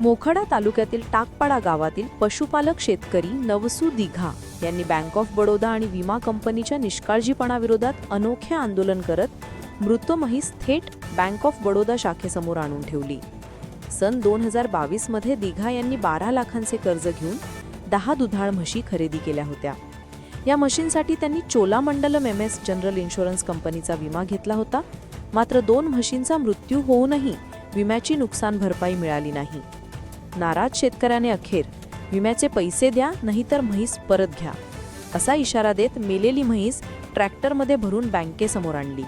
मोखडा तालुक्यातील टाकपाडा गावातील पशुपालक शेतकरी नवसू दिघा यांनी बँक ऑफ बडोदा आणि विमा कंपनीच्या निष्काळजीपणाविरोधात अनोखे आंदोलन करत मृत म्हैस थेट बँक ऑफ बडोदा शाखेसमोर आणून ठेवली. सन दोन हजार बावीसमध्ये दिघा यांनी बारा लाखांचे कर्ज घेऊन दहा दुधाळ म्हशी खरेदी केल्या होत्या. या म्हशींसाठी त्यांनी Cholamandalam M S general insurance कंपनीचा विमा घेतला होता. मात्र दोन म्हशींचा मृत्यू होऊनही विम्याची नुकसान भरपाई मिळाली नाही. नाराज शेतकऱ्याने अखेर. विम्याचे पैसे द्या नाहीतर म्हैस परत घ्या. असा इशारा देत मेलेली म्हैस ट्रॅक्टरमध्ये भरून बँकेसमोर आणली.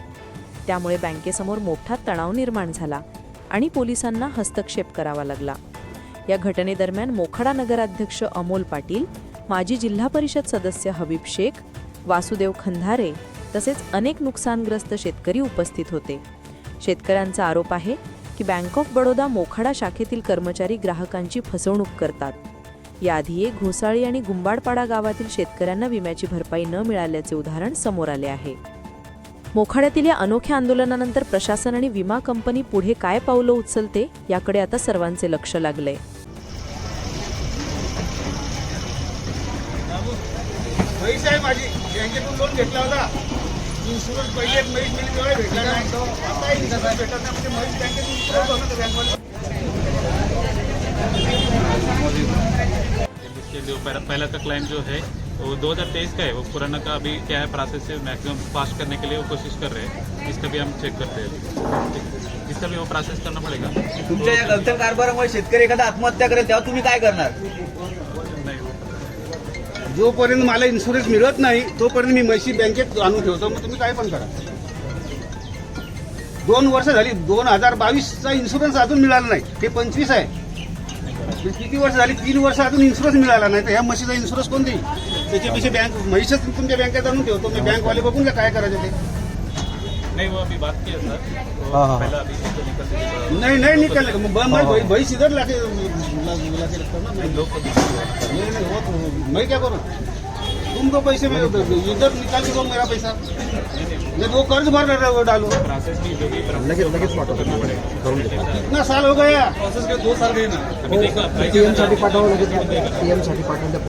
त्यामुळे बँकेसमोर मोठा तणाव निर्माण झाला आणि पोलिसांना हस्तक्षेप करावा लागला. या घटनेदरम्यान मोखाडा नगराध्यक्ष अमोल पाटील माजी जिल्हा परिषद सदस्य हबीब शेख वासुदेव खंधारे तसेच अनेक नुकसानग्रस्त शेतकरी उपस्थित होते. शेतकऱ्यांचा आरोप आहे की बँक ऑफ बडोदा मोखाडा शाखेतील कर्मचारी ग्राहकांची फसवणूक करतात. याआधी एक घोसाळी आणि गुंबाडपाडा गावातील शेतकऱ्यांना विम्याची भरपाई न मिळाल्याचे उदाहरण समोर आले आहे. मोखाड्यातील या अनोख्या आंदोलनानंतर प्रशासन आणि विमा कंपनी पुढे काय पावलं उचलते याकडे आता सर्वांचे लक्ष लागले आहे माझी बँकेतून लोन घेतला होता. इन्शुरन्स पहिले एक म्हैस मिळली तेव्हा भेटला नाही. आता इन्शुरन्स भेटत नाही म्हणजे इन्शुरन्स बँकवाले जो पहला का क्लाइम जो है वो 2023 का है वो पुराना का अभी क्या है प्रोसेस से मैक्सिमम फास्ट करने के लिए वो कोशिश कर रहे हैं। इसका भी हम चेक करते हैं। इसका भी वो प्रोसेस करना पड़ेगा। तुमच्या या गलथन कारभारामुळे शेतकरी एखादा आत्महत्या करेल तेव्हा तुम्ही काय करणार? जोपर्यंत मला इन्शुरन्स मिळत नाही तोपर्यंत मी म्हशी बँकेत आणून ठेवतो. मग तुम्ही काय पण करा. दोन वर्ष झाली दोन हजार बावीसचा इन्शुरन्स अजून मिळाला नाही. ते पंचवीस आहे. किती वर्ष झाली? तीन वर्ष अजून इन्शुरन्स मिळाला नाही. तर ह्या म्हशीचा इन्शुरन्स कोण देईल? त्याच्यापेक्षा बँक म्हशीच तुमच्या बँकेत आणून ठेवतो. मी बँकवाले बघून काय करायचं ते? नहीं नाही निकाल मग ब- मैं भाई रखता ना मैं लोग नहीं नहीं वो तो मैं क्या करूँ तुम तो पैसे में इधर निकाल के दो मेरा पैसा। मैं वो कर्ज भर रहा- डालू। लगेच लगेच करना कितना साल हो गया? प्रोसेस के दो साल गए ना। अभी देखो पीएम साठी पाठवावं लागेल पीएम साठी पाठवलं